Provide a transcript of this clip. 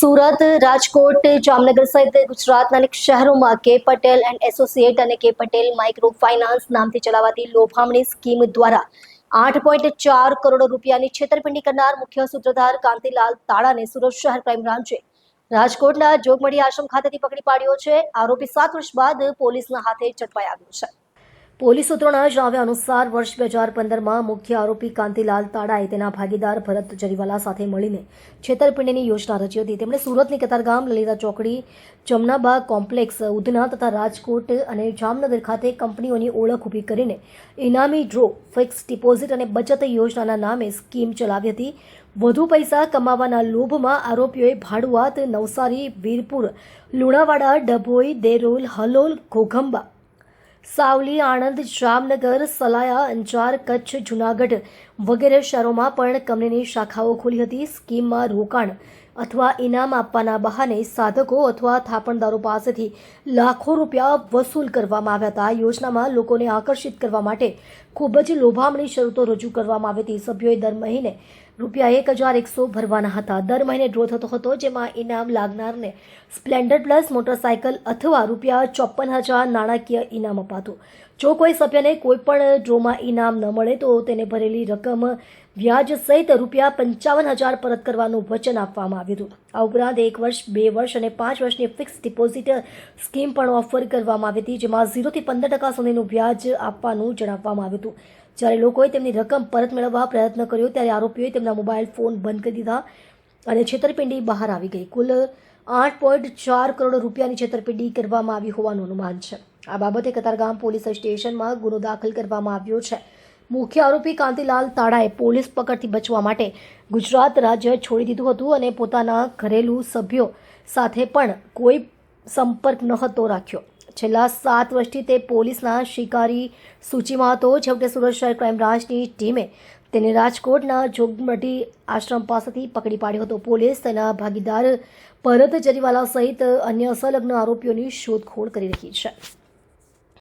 સુરત, રાજકોટ, જામનગર સહિત ગુજરાતના અનેક શહેરોમાં કે પટેલ એન્ડ એસોસિએટ અને કે પટેલ માઇક્રો ફાઇનાન્સ નામથી ચલાવાતી લોભામણી સ્કીમ દ્વારા આઠ પોઈન્ટ ચાર કરોડ રૂપિયાની છેતરપિંડી કરનાર મુખ્ય સૂત્રધાર કાંતિલાલ તાળાને સુરત શહેર ક્રાઇમ બ્રાન્ચે રાજકોટના જોગમડી આશ્રમ ખાતેથી પકડી પાડ્યો છે. આરોપી સાત વર્ષ બાદ પોલીસના હાથે ઝડપાઈ આવ્યો છે. પોલીસ સૂત્રોના જણાવ્યા અનુસાર વર્ષ બે હજાર પંદરમાં મુખ્ય આરોપી કાંતિલાલ તાડાએ તેના ભાગીદાર ભરત જરીવાલા સાથે મળીને છેતરપિંડીની યોજના રચી હતી. તેમણે સુરતની કતારગામ લલિતા ચોકડી, જમનાબાગ કોમ્પ્લેક્સ, ઉધના તથા રાજકોટ અને જામનગર ખાતે કંપનીઓની ઓળખ ઊભી કરીને ઇનામી ડ્રો, ફિક્સ ડિપોઝિટ અને બચત યોજનાના નામે સ્કીમ ચલાવી હતી. વધુ પૈસા કમાવાના લોભમાં આરોપીઓએ ભાડુઆત નવસારી, વીરપુર, લુણાવાડા, ડભોઈ, દેરોલ, હલોલ, ઘોઘંબા સાવલી, આણંદ, જામનગર, સલાયા, અંજાર, કચ્છ, જુનાગઢ વગેરે શહેરોમાં પણ કંપનીની શાખાઓ ખોલી હતી. સ્કીમમાં રોકાણ અથવા ઇનામ આપવાના બહાને સાધકો અથવા થાપણદારો પાસેથી લાખો રૂપિયા વસૂલ કરવામાં આવ્યા હતા. યોજનામાં લોકોને આકર્ષિત કરવા માટે ખૂબ જ લોભામણી શરતો રજૂ કરવામાં આવી હતી. સભ્યોએ દર મહિને રૂપિયા એક હજાર એકસો ભરવાના હતા. દર મહિને ડ્રો થતો હતો, જેમાં ઇનામ લાગનારને સ્પ્લેન્ડર પ્લસ મોટરસાયકલ અથવા રૂપિયા ચોપન હજાર નાણાકીય ઇનામ અપાતું. જો કોઈ સભ્યને કોઈ પણ ડ્રોમાં ઇનામ ન મળે તો તેને ભરેલી રકમ વ્યાજ સહિત રૂપિયા પંચાવન હજાર પરત કરવાનું વચન આપવામાં આવ્યું હતું. આ ઉપરાંત એક વર્ષ, બે વર્ષ અને પાંચ વર્ષની ફિક્સ ડિપોઝિટ સ્કીમ પણ ઓફર કરવામાં આવી હતી, જેમાં ઝીરોથી પંદર ટકા સુધીનું વ્યાજ આપવાનું જણાવવામાં આવ્યું હતું. જ્યારે લોકોએ તેમની રકમ પરત મેળવવા પ્રયત્ન કર્યો, ત્યારે આરોપીઓએ તેમના મોબાઈલ ફોન બંધ કરી દીધા અને છેતરપિંડી બહાર આવી ગઈ. કુલ આઠ પોઈન્ટ ચાર કરોડ રૂપિયાની છેતરપિંડી કરવામાં આવી હોવાનું અનુમાન છે. આ બાબતે કતારગામ પોલીસ સ્ટેશનમાં ગુનો દાખલ કરવામાં આવ્યો છે. મુખ્ય આરોપી કાંતિલાલ તાડાએ પોલીસ પકડથી બચવા માટે ગુજરાત રાજ્ય છોડી દીધું હતું અને પોતાના ઘરેલું સભ્યો સાથે પણ કોઈ સંપર્ક નહોતો રાખ્યો. છેલ્લા સાત વર્ષથી તે પોલીસના શિકારી સૂચિમાં હતો. છેવટે સુરત શહેર ક્રાઇમ બ્રાન્ચની ટીમે તેને રાજકોટના જોગમટી આશ્રમ પાસેથી પકડી પાડ્યો હતો. પોલીસ તેના ભાગીદાર ભરત જરીવાલા સહિત અન્ય સંલગ્ન આરોપીઓની શોધખોળ કરી રહી છે.